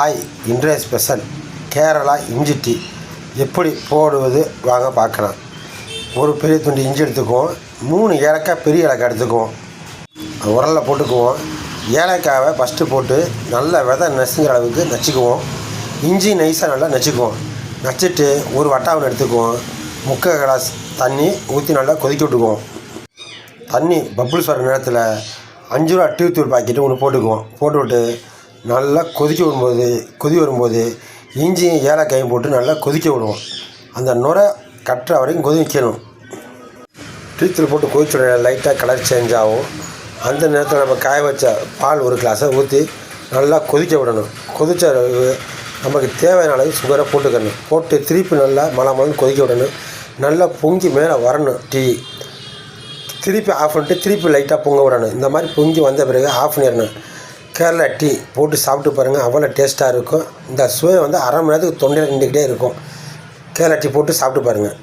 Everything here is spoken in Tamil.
ஹாய் இன்றைய ஸ்பெஷல் கேரளா இஞ்சி டீ. எப்படி போடுவது வாங்க பார்க்கலாம். ஒரு பெரிய துண்டு இஞ்சி எடுத்துக்குவோம். மூணு ஏலக்காய் பெரிய ஏலக்காய் எடுத்துக்குவோம். உரலில் போட்டுக்குவோம். ஏலக்காவை ஃபஸ்ட்டு போட்டு நல்லா விதை நசுங்கிற அளவுக்கு நச்சுக்குவோம். இஞ்சி நைஸாக நல்லா நச்சுக்குவோம். நச்சுட்டு ஒரு வட்டாவன் எடுத்துக்குவோம். முக்கால் கிளாஸ் தண்ணி ஊற்றி நல்லா கொதிக்க விட்டுக்குவோம். தண்ணி பப்புள்ஸ் வர நேரத்தில் அஞ்சு ரூபா டீ தூள் பாக்கெட்டு ஒன்று போட்டுக்குவோம். போட்டுவிட்டு நல்லா கொதிக்க விடும்போது கொதி வரும்போது இஞ்சியும் ஏலக்காயும் போட்டு நல்லா கொதிக்க விடுவோம். அந்த நுரை கட்டுற வரைக்கும் கொதிக்கணும் வைக்கணும். தூள் போட்டு கொதிச்சுட லைட்டாக கலர் சேஞ்ச் ஆகும். அந்த நேரத்தில் நம்ம காய வச்ச பால் ஒரு கிளாஸை ஊற்றி நல்லா கொதிக்க விடணும். கொதிச்ச அளவு நமக்கு தேவையான அளவு சுகரை போட்டுக்கணும். போட்டு திருப்பி நல்லா மலை மலன்னு கொதிக்க விடணும். நல்லா பொங்கி மேலே வரணும் டீ திருப்பி ஆஃப் பண்ணிட்டு திருப்பி லைட்டாக பொங்க விடணும். இந்த மாதிரி பொங்கி வந்த பிறகு ஆஃப் பண்ணிடணும். கேரளா டீ போட்டு சாப்பிட்டு பாருங்கள் அவ்வளோ டேஸ்ட்டாக இருக்கும். இந்த சுவை வந்து அரை மணி நேரத்துக்கு தொண்டையில் நின்றுக்கிட்டே இருக்கும். கேரளா டீ போட்டு சாப்பிட்டு பாருங்கள்